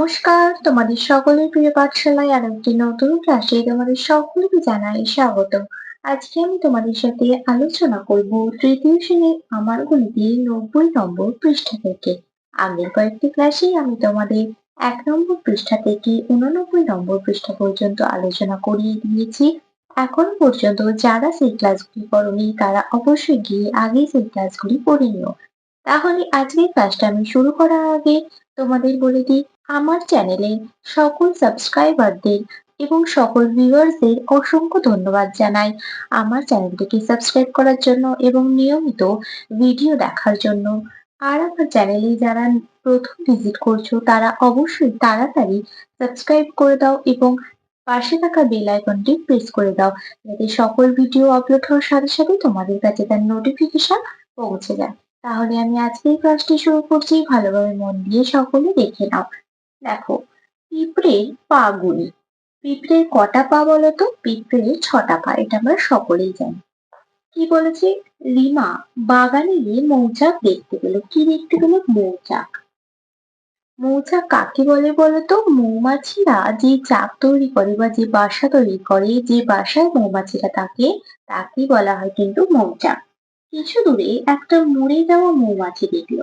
নমস্কার, তোমাদের সকলের প্রিয় পাঠশালায় আর একটি নতুন ক্লাসে তোমাদের সকলকে জানাই স্বাগত। আজকে আমি তোমাদের সাথে আলোচনা করব তৃতীয় শ্রেণির আমার গণিতে নব্বই নম্বর পৃষ্ঠা থেকে। আগের কয়েকটি ক্লাসে আমি তোমাদের এক নম্বর পৃষ্ঠা থেকে উননব্বই নম্বর পৃষ্ঠা পর্যন্ত আলোচনা করিয়ে দিয়েছি। এখন পর্যন্ত যারা সেই ক্লাসগুলি করনি, তারা অবশ্যই গিয়ে আগে সেই ক্লাসগুলি পড়ে নিও। তাহলে আজকের ক্লাসটা আমি শুরু করার আগে তোমাদের বলে দিই আমার চ্যানেলে সকল সাবস্ক্রাইবারদের এবং সকল ভিউয়ার্সদের অসংখ্য ধন্যবাদ জানাই। আমার চ্যানেলটিকে সাবস্ক্রাইব করার জন্য এবং নিয়মিত ভিডিও দেখার জন্য। আর আমার চ্যানেলে যারা প্রথম ভিজিট করছ, তারা অবশ্যই তাড়াতাড়ি সাবস্ক্রাইব করে দাও এবং পাশে থাকা বেল আইকনটি প্রেস করে দাও। যাতে সকল ভিডিও আপলোড হওয়ার সাথে সাথে তোমাদের কাছে তার নোটিফিকেশন পৌঁছে যায়। তাহলে আমি আজকের ক্লাসটি শুরু করছি। ভালোভাবে মন দিয়ে সকলে দেখে নাও। দেখো পিঁপড়ের পা গুলি। পিঁপড়ের কটা পা বলতো পিঁপড়ের ছটা পা, এটা আমরা সকলেই জানি। কি বলেছে? রিমা বাগানে গিয়ে মৌচাক দেখতে পেল। কি দেখতে পেল? মৌচাক। মৌচাক কাকে বলে বলতো মৌমাছিরা যে চাক তৈরি করে বা যে বাসা তৈরি করে, যে বাসায় মৌমাছিরা থাকে তাকে বলা হয় কিন্তু মৌচাক। কিছু দূরে একটা মরে যাওয়া মৌমাছি দেখল।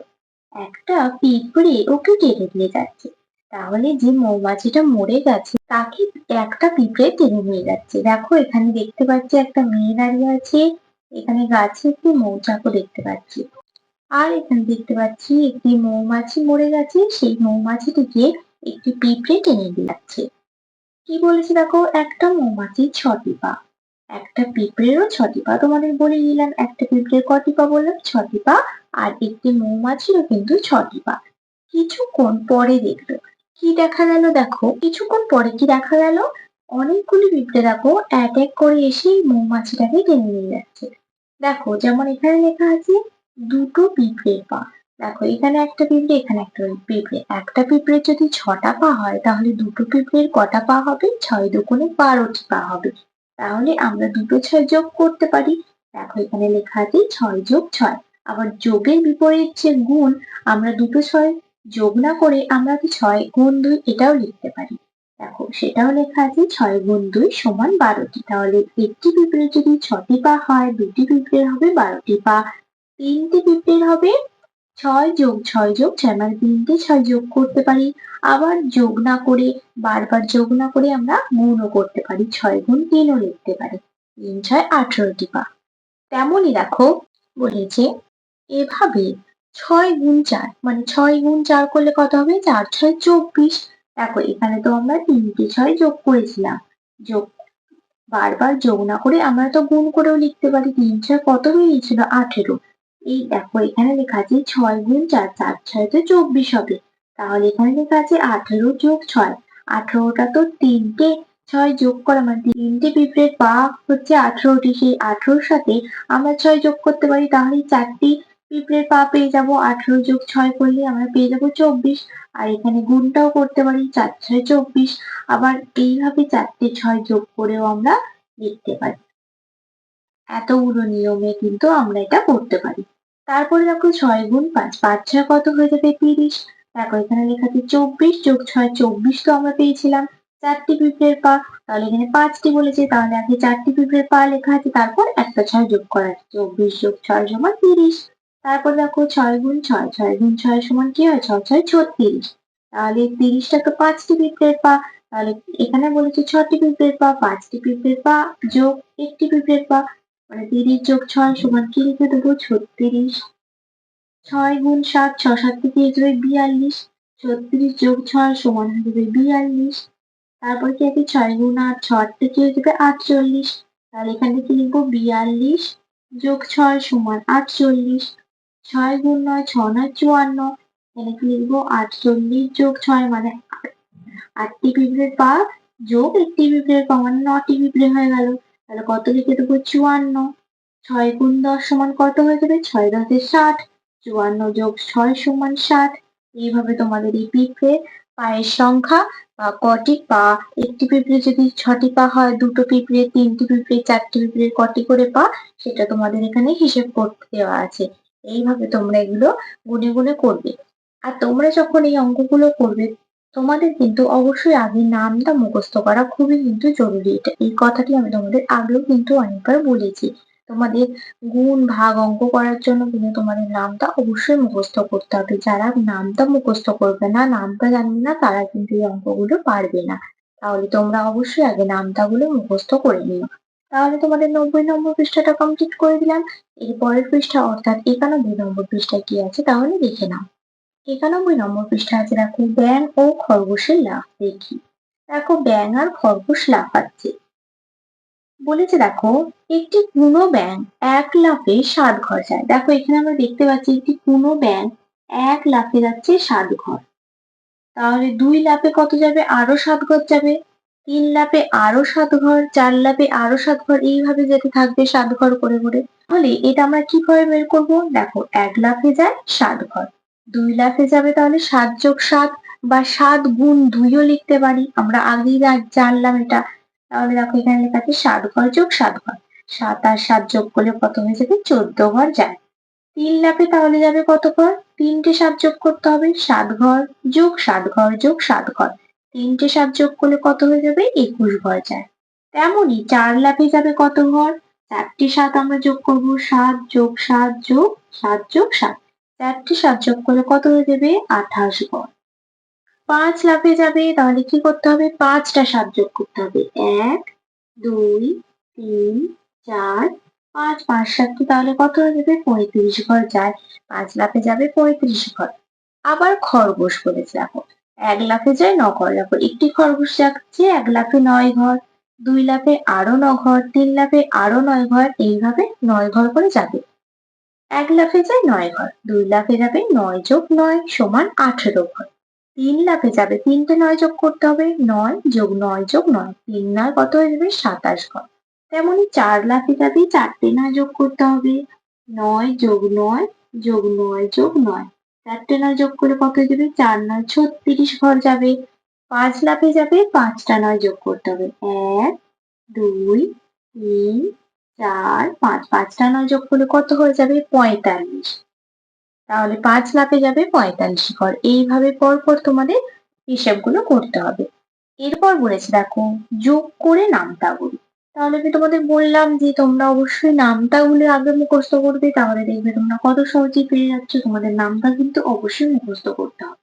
একটা পিঁপড়ে ওকে টেনে নিয়ে যাচ্ছে। তাহলে যে মৌমাছিটা মরে গেছে, তাকে একটা পিঁপড়ে টেনে নিয়ে যাচ্ছে। দেখো, এখানে দেখতে পাচ্ছি একটা মেয়ে দাঁড়িয়ে আছে। এখানে গাছে একটি মৌচাকও দেখতে পাচ্ছি। আর এখানে দেখতে পাচ্ছি একটি মৌমাছি মরে গেছে। সেই মৌমাছিটিকে একটি পিঁপড়ে টেনে দিয়ে যাচ্ছে। কি বলেছে দেখো? একটা মৌমাছি ছটি পা একটা পিঁপড়েরও ছটি পা তোমাদের বলে দিলাম। একটা পিঁপড়ের কটি পা বললাম ছটি পা আর একটি মৌমাছিরও কিন্তু ছটি পা কিছুক্ষণ পরে দেখল। কি দেখা গেল দেখো? কিছুক্ষণ পরে কি দেখা গেল? অনেকগুলি পিঁপড়ে দেখো এক এক করে এসে মৌমাছিটাকে টেনে নিয়ে যাচ্ছে। দেখো, যেমন এখানে লেখা আছে, দুটো পিঁপড়ের পা। দেখো, এখানে একটা পিঁপড়ে, এখানে একটা পিঁপড়ে। একটা পিঁপড়ের যদি ছটা পা হয়, তাহলে দুটো পিঁপড়ের কটা পা হবে? ছয় দুগুণে বারোটি পা হবে। তাহলে আমরা দুটো ছয় যোগ করতে পারি। দেখো, এখানে লেখা আছে, ছয় যোগ ছয়। আবার যোগের বিপরীত যে গুণ, আমরা দুটো ছয় যোগ না করে আমরা কি ছয় গুণ দুই এটাও লিখতে পারি। দেখো, সেটাও লেখা আছে ছয় গুণ দুই সমান বারোটি। তাহলে একটি পিঁপড়ের যদি ছটি পা হয়, দুটি পিঁপড়ের হবে বারোটি পা। তিনটি পিঁপড়ের হবে ছয় যোগ ছয় যোগ ছয় মানে তিনটে ছয় যোগ করতে পারি। আবার যোগ না করে, বারবার যোগ না করে আমরা গুণও করতে পারি। ছয় গুণ তিনও লিখতে পারি। তিন, ছয়, আঠারোটি পা। তেমনই দেখো, বলেছে, এভাবে ছয় গুণ চার। মানে ছয় গুণ চার করলে কত হবে? চার, ছয়, চব্বিশ। দেখো, এখানে তো আমরা তিনটে ছয় যোগ করেছিলাম। যোগ, বারবার যোগ না করে আমরা তো গুণ করেও লিখতে পারি। তিন ছয় কত বেরিয়েছিল আঠেরো। এই দেখো, এখানে লেখা আছে ছয় গুণ চার চার ছয় তো চব্বিশ হবে। তাহলে এখানে লেখা আছে আঠেরো যোগ ছয়। আঠেরোটা তো তিনটে। ছয় যোগ করা মানে তিনটে পিঁপড়ের পা হচ্ছে আঠেরোটি। সেই আঠেরোর সাথে আমরা ছয় যোগ করতে পারি, তাহলে চারটি পিঁপড়ের পা পেয়ে যাব, আঠেরো যোগ ছয় করলে আমরা পেয়ে যাব চব্বিশ। আর এখানে গুণটাও করতে পারি, চার ছয় চব্বিশ। আবার এইভাবে চারটে ছয় যোগ করেও আমরা লিখতে পারি। এতগুলো নিয়মে কিন্তু আমরা এটা করতে পারি। তারপরে দেখো ছয় গুণ পাঁচ। পাঁচ ছয় কত হয়ে যাবে? তিরিশ। দেখো এখানে লেখা আছে চব্বিশ যোগ ছয়, চব্বিশ তো আমরা পেয়েছিলাম। চারটি পিঁপড়ের পা। তাহলে এখানে পাঁচটি বলেছে, তাহলে আগে চারটি পিঁপড়ের পা লেখা আছে, তারপর একটা ছয় যোগ করা আছে। চব্বিশ যোগ ছয় সমান তিরিশ। তারপর দেখো ছয় গুণ ছয় ছয় গুণ ছয় সমান কি হয়? ছয় ছয়, ছত্রিশ। তাহলে তিরিশটা তো পাঁচটি পিঁপড়ের পা, তাহলে এখানে বলেছে ছটি পিঁপড়ের পা, পাঁচটি পিঁপড়ের পা যোগ একটি পিঁপড়ের পা মানে তিরিশ যোগ ছয় সমান কি লিখে দেবো? ছত্রিশ। ছয় গুণ সাত, ছ, সাত থেকে যাবে বিয়াল্লিশ। ছত্রিশ যোগ ছয় সমান হয়ে যাবে বিয়াল্লিশ। তারপর কি আছে? ছয় গুণ আট ছ থেকে হয়ে যাবে আটচল্লিশ। তাহলে এখানে কি লিখব বিয়াল্লিশ যোগ ছয় সমান আটচল্লিশ। ছয় গুণ নয়, ছ নয়, চুয়ান্ন। এখানে লিখব? আটচল্লিশ যোগ ছয় মানে আটটি পিঁপড়ের পা যোগ একটি পিঁপড়ের পা মানে নটি পিঁপড়ে হয়ে গেল। তাহলে কত লিখে দেবো? চুয়ান্ন। ছয় গুণ দশ সমান কত হয়ে যাবে? ছয় দশে ষাট। চুয়ান্ন যোগ ছয় সমান ষাট। এইভাবে তোমাদের এই পিঁপড়ে পায়ের সংখ্যা বা কটি পা, একটি পিঁপড়ে যদি ছটি পা হয়, দুটো পিঁপড়ে তিনটি পিঁপড়ে চারটি পিঁপড়ের কটি করে পা, সেটা তোমাদের এখানে হিসেব করতে দেওয়া আছে। এইভাবে তোমরা এগুলো গুনে গুনে করবে। আর তোমরা যখন এই অঙ্কগুলো করবে, তোমাদের কিন্তু অবশ্যই আগে নামটা মুখস্থ করা খুবই কিন্তু জরুরি। এটা, এই কথাটি আমি তোমাদের আগেও কিন্তু অনেকবার বলেছি। তোমাদের গুণ ভাগ অঙ্ক করার জন্য কিন্তু তোমাদের নামটা অবশ্যই মুখস্থ করতে হবে। যারা নামটা মুখস্থ করবে না, নামটা জানবে না, তারা কিন্তু এই অঙ্কগুলো পারবে না। তাহলে তোমরা অবশ্যই আগে নামটা নামটাগুলো মুখস্থ করে নিও। তাহলে তোমাদের নব্বই নম্বর পৃষ্ঠাটা কমপ্লিট করে দিলাম। এর পরের পৃষ্ঠা অর্থাৎ একানব্বই নম্বর পৃষ্ঠায় কি আছে তাহলে দেখে নাও। একানব্বই নম্বর পৃষ্ঠা আছে, দেখো ব্যাং ও খরগোশের লাফ দেখি দেখো ব্যাং আর খরগোশ লাফাচ্ছে। বলেছে, দেখো, একটি কুনো ব্যাং এক লাফে সাত ঘর যায়। দেখো, এখানে আমরা দেখতে পাচ্ছি একটি কুনো ব্যাং এক লাফে যাচ্ছে সাত ঘর। তাহলে দুই লাফে কত যাবে? আরও সাত ঘর যাবে। তিন লাফে আরও সাত ঘর, চার লাফে আরও সাত ঘর, এইভাবে যেতে থাকবে সাত ঘর করে করে তাহলে এটা আমরা কীভাবে বের করব? দেখো, এক লাফে যায় সাত ঘর। দুই লাফে যাবে তাহলে সাত যোগ সাত বা সাত গুণ দুইও লিখতে পারি। আমরা আগেই জানলাম এটা। তাহলে দেখো, এখানে লেখা আছে সাত ঘর যোগ সাত ঘর। সাত আর সাত যোগ করলে কত হয়ে যাবে? চোদ্দ ঘর যায়। তিন লাফে তাহলে যাবে কত ঘর? তিনটে সাত যোগ করতে হবে। সাত ঘর যোগ সাত ঘর যোগ সাত ঘর। তিনটে সাত যোগ করলে কত হয়ে যাবে? একুশ ঘর যায়। তেমনই চার লাফে যাবে কত ঘর? চারটি সাত আমরা যোগ করব সাত যোগ সাত যোগ সাত যোগ সাত। চারটি সাত যোগ করলে কত হয়ে যাবে? আঠাশ ঘর। পাঁচ লাফে যাবে, তাহলে কি করতে হবে? পাঁচটা সাত যোগ করতে হবে। এক, দুই, তিন, চার, পাঁচ। পাঁচ সাতটি তাহলে কত হয়ে যাবে? পঁয়ত্রিশ ঘর যায়। পাঁচ লাফে যাবে পঁয়ত্রিশ ঘর। আবার খরগোশ বলেছে দেখো এক লাফে যায় ন ঘর। দেখো, একটি খরগোশ যাচ্ছে, এক লাফে নয় ঘর। দুই লাফে আরও ন ঘর, তিন লাফে আরও নয় ঘর, এইভাবে নয় ঘর করে যাবে। এক লাফে যায় নয় ঘর, দুই লাফে যাবে নয় যোগ নয় সমান আঠেরো ঘর। তিন লাফে যাবে, তিনটে নয় যোগ করতে হবে, নয় যোগ নয় যোগ নয়, তিন নয় কত হয়ে যাবে? সাতাশ ঘর। তেমনি চার লাফে যাবে, চারটে নয় যোগ করতে হবে, নয় যোগ নয় যোগ নয় যোগ নয়। চারটে নয় যোগ করে কত হয়ে যাবে চার নয়, ছত্রিশ ঘর যাবে। পাঁচ লাফে যাবে, পাঁচটা নয় যোগ করতে হবে। এক, দুই, তিন, চার, পাঁচ। পাঁচটা নয় যোগ করলে কত হয়ে যাবে? পঁয়তাল্লিশ। তাহলে পাঁচ লাফে যাবে, পঁয়তাল্লিশ ঘর। এইভাবে পরপর তোমাদের হিসেবগুলো করতে হবে। এরপর বলেছে, দেখো, যোগ করে নামতাগুলি তাহলে আমি তোমাদের বললাম যে তোমরা অবশ্যই নামতাগুলি আগে মুখস্থ করবে, তাহলে দেখবে তোমরা কত সহজেই পেয়ে যাচ্ছ। তোমাদের নামটা কিন্তু অবশ্যই মুখস্থ করতে হবে।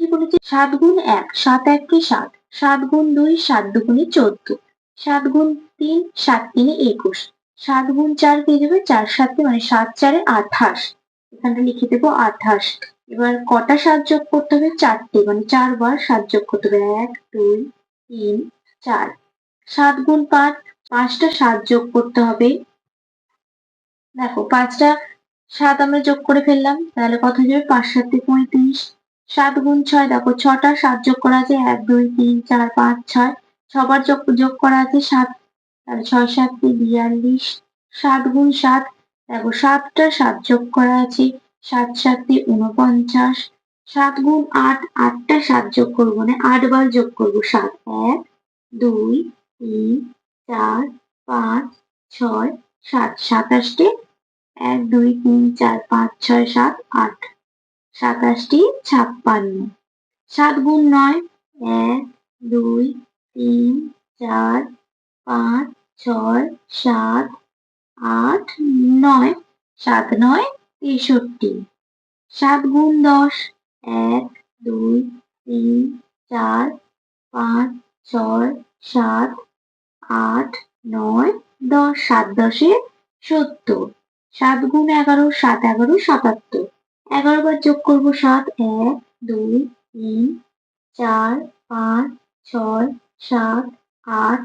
কি বলেছে? সাত গুণ এক, সাত এককে সাত সাত গুণ দুই, সাত দুগুণে চোদ্দ, সাত গুণ তিন, সাত তিনে একুশ, সাত গুণ চার পেয়ে যাবে চার সাতে মানে সাত চারে আঠাশ, এখানটা লিখে দেবো আঠাশ। এবার কটা সাত যোগ করতে হবে? চারটে মানে চারবার সাত যোগ করতে হবে। এক, দুই, তিন, চার, সাত গুণ পাঁচ পাঁচটা সাত যোগ করতে হবে। দেখো, পাঁচটা সাত আমরা যোগ করে ফেললাম, তাহলে কত যাবে? পাঁচ সাতে পঁয়ত্রিশ। সাত গুণ ছয়, দেখো, ছটা, সাত যোগ করা আছে, এক, দুই, তিন, চার, পাঁচ, ছয়। ছবার যোগ যোগ করা আছে সাত। তাহলে ছয়, সাত বিয়াল্লিশ। সাত গুণ সাত, দেখো, সাতটা সাত যোগ করা আছে, সাত, সাতে উনপঞ্চাশ সাত গুণ আট, আটটা সাত যোগ করব মানে আট বার যোগ করব, সাত, এক, দুই, তিন চার, পাঁচ, ছয়, সাত, সাতাশটি। এক, দুই, তিন, চার, পাঁচ, ছয়, সাত, আট। সাতাশটি, ছাপ্পান্ন। সাত গুণ নয়, এক, দুই, তিন, চার, পাঁচ, ছয়, সাত, আট, নয়, সাত নয়, তেষট্টি। সাত গুণ দশ, এক, দুই, তিন, চার, পাঁচ, ছয়, সাত আট, নয়, দশ, সাত দশে সত্তর। সাত গুণ এগারো, সাত এগারো, সাতাত্তর। এগারো বার যোগ করব সাত, এক, দুই, তিন, চার, পাঁচ, ছয়, সাত, আট,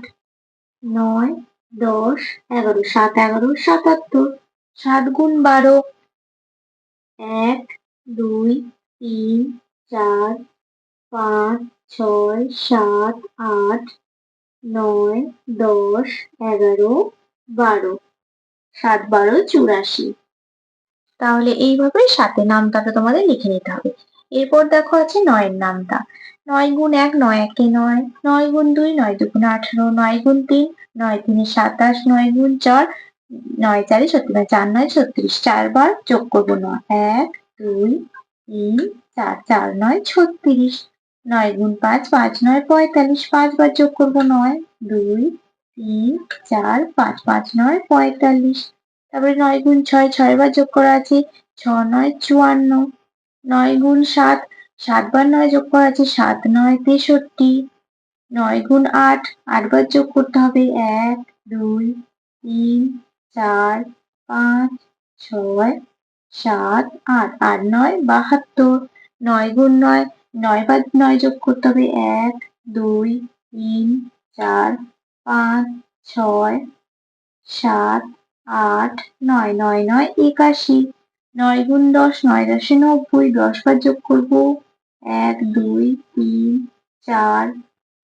নয়, দশ, এগারো। সাত এগারো, সাতাত্তর। সাত গুণ বারো, এক, দুই, তিন, চার, পাঁচ, ছয়, সাত, আট নয়, দশ, এগারো, বারো। সাত, বারো, চুরাশি। তাহলে এইভাবে সাথে নামটাকে তোমাদের লিখে নিতে হবে। এরপর দেখো আছে নয়ের নামটা। নয় গুণ এক, নয় একে নয়। নয় গুণ দুই, নয় দুগুণ আঠারো। নয় গুণ তিন, নয় তিনে সাতাশ। নয় গুণ চার, নয় চারে ছত্রিশ মানে চার, নয়, ছত্রিশ। চারবার যোগ করব নয় এক, দুই, তিন, চার। চার, নয়, ছত্রিশ। নয় গুণ পাঁচ পাঁচ নয়, পঁয়তাল্লিশ পাঁচবার যোগ করব নয়, দুই, তিন, চার, পাঁচ পাঁচ নয়, পঁয়তাল্লিশ। তারপরে নয় গুণ ছয় ছয় বার যোগ করা আছে, ছ নয়, চুয়ান্ন। নয় গুণ সাত সাতবার নয় যোগ করা আছে, সাত নয়, তেষট্টি। নয় গুণ আট আটবার যোগ করতে হবে, এক, দুই, তিন, চার, পাঁচ, ছয়, সাত, আট আট, নয়, বাহাত্তর। নয় গুণ নয় নয় বার নয় যোগ করতে হবে এক, দুই, তিন, চার, পাঁচ, ছয়, সাত, আট, নয় নয় নয়, একাশি। নয় গুণ দশ, নয় দশে নব্বই। দশ বার যোগ করব এক, দুই, তিন, চার,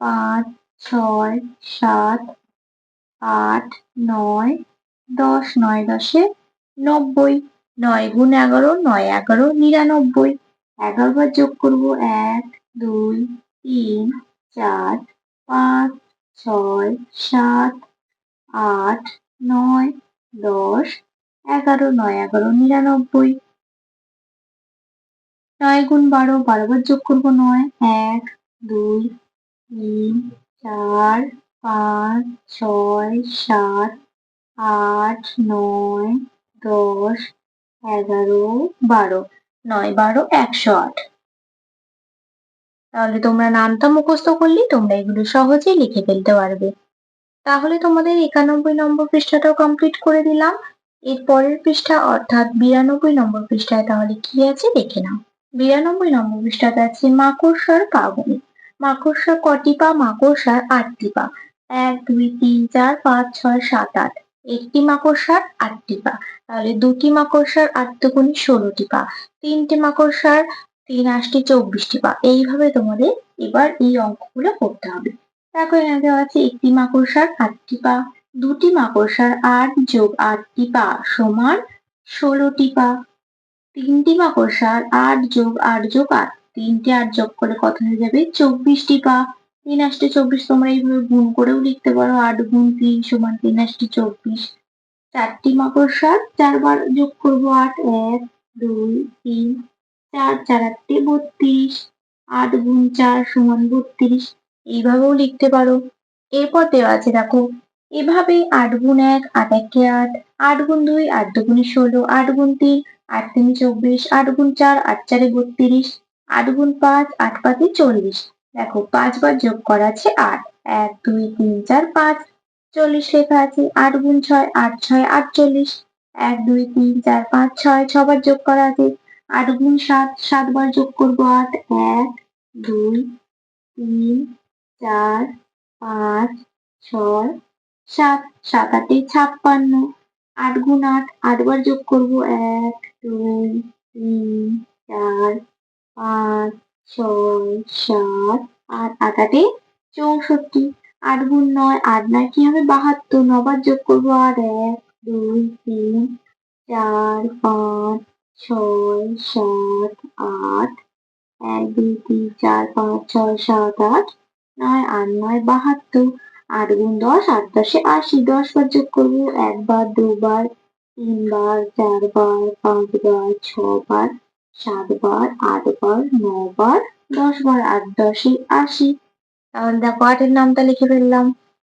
পাঁচ, ছয়, সাত, আট, নয়, দশ। নয় দশে নব্বই। নয় গুণ এগারো, নয় এগারো, নিরানব্বই। এগারো বার যোগ করব এক, দুই, তিন, চার, পাঁচ, ছয়, সাত, আট, নয়, দশ, এগারো, নয়, এগারো, নিরানব্বই। নয় গুণ বারো বারো বার যোগ করব নয়, এক, দুই, তিন, চার, পাঁচ, ছয়, সাত, আট, নয়, দশ, এগারো, বারো। নয় বারো একশো আট। তাহলে তোমরা নামটা মুখস্থ করলে তোমরা এগুলো সহজেই লিখে ফেলতে পারবে। তাহলে তোমাদের একানব্বই নম্বর পৃষ্ঠাটাও কমপ্লিট করে দিলাম। এর পরের পৃষ্ঠা, অর্থাৎ বিরানব্বই নম্বর পৃষ্ঠায় তাহলে কি আছে দেখে নাও। বিরানব্বই নম্বর পৃষ্ঠাতে আছে মাকড়সার পাগুনি। মাকড়সা কটি পা? মাকড়সার আটটি পা। এক, দুই, তিন, চার, পাঁচ, ছয়, সাত, আট। একটি মাকড়সার আটটি পা। তাহলে দুটি মাকড়সার আট দুগুণে ষোলোটি পা। তিনটি মাকড়সার তিন আটটি চব্বিশটি পা। এইভাবে তোমাদের এবার এই অঙ্কগুলো করতে হবে। দেখো, এখানে দেওয়া আছে একটি মাকড়সার আটটি পা, দুটি মাকড়সার আট যোগ আটটি পা সমান ষোলোটি পা। তিনটি মাকড়সার আট যোগ আট যোগ আট, তিনটে আট যোগ করে কত হয়ে যাবে? চব্বিশটি পা। তিন আষ্টে চব্বিশ তোমরা এইভাবে গুণ করেও লিখতে পারো। আট গুণ তিন সমান তিন আষ্টে চব্বিশ। চারটি মাকড় মাকড়সার চারবার যোগ করব আট, এক, দুই, তিন, চার চার আটটি বত্রিশ। আট গুণ চার সমান বত্রিশ। এইভাবেও লিখতে পারো। এরপর দেওয়া আছে দেখো, এভাবে আট গুণ এক, আট একে আট আট গুণ দুই, আট দুগুণে ষোলো, আট গুণ তিন, আট তিনে চব্বিশ, আট গুণ চার, আট চারে বত্রিশ, আট গুণ পাঁচ, আট পাঁচে চল্লিশ। দেখো, পাঁচবার যোগ করা আছে আট। এক, দুই, তিন, চার, পাঁচ। চল্লিশ লেখা আছে আট গুণ ছয়, আট ছয়, আটচল্লিশ। এক, দুই, তিন, চার, পাঁচ, ছয়, ছবার যোগ করা আছে আট গুণ সাত, সাতবার যোগ করব আট। এক, দুই, তিন, চার, পাঁচ, ছয়, সাত। সাত আটে ছাপ্পান্ন। আট গুণ আট, আটবার যোগ করব এক, দুই, তিন, চার, পাঁচ ছয় সাত, আট আট, আটে চৌষট্টি। আট গুণ নয়, আট নয়, কি হবে? বাহাত্তর। নবার যোগ করব আর এক, দুই, তিন, চার, পাঁচ, ছয়, সাত, আট। এক, দুই, তিন, চার, পাঁচ, ছয়, সাত, আট, নয় আট, নয়, বাহাত্তর। আট গুণ দশ, আট দশে আশি। দশ বার যোগ করব একবার, দুবার, তিনবার, চারবার, পাঁচবার, ছবার। সাতবার, আটবার, নবার, দশবার, আট, দশে আশি। তাহলে দেখো আটের নামটা লিখে ফেললাম।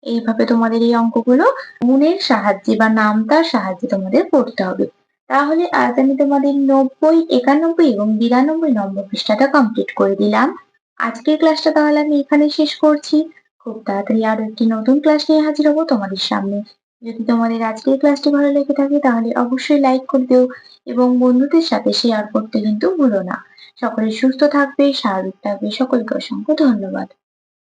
এইভাবে তোমাদের এই অঙ্কগুলো গুণের সাহায্যে বা নামতার সাহায্যে তোমাদের করতে হবে। তাহলে আজ আমি তোমাদের নব্বই, একানব্বই এবং বিরানব্বই নম্বর পৃষ্ঠাটা কমপ্লিট করে দিলাম। আজকের ক্লাসটা তাহলে আমি এখানে শেষ করছি। খুব তাড়াতাড়ি আরও একটি নতুন ক্লাস নিয়ে হাজির হব তোমাদের সামনে। যদি তোমাদের আজকের ক্লাসটি ভালো লেগে থাকে, তাহলে অবশ্যই লাইক করে দিও এবং বন্ধুদের সাথে শেয়ার করতে কিন্তু ভুলো না। সকলে সুস্থ থাকবে, স্বাভাবিক থাকবে, সকলকে অসংখ্য ধন্যবাদ।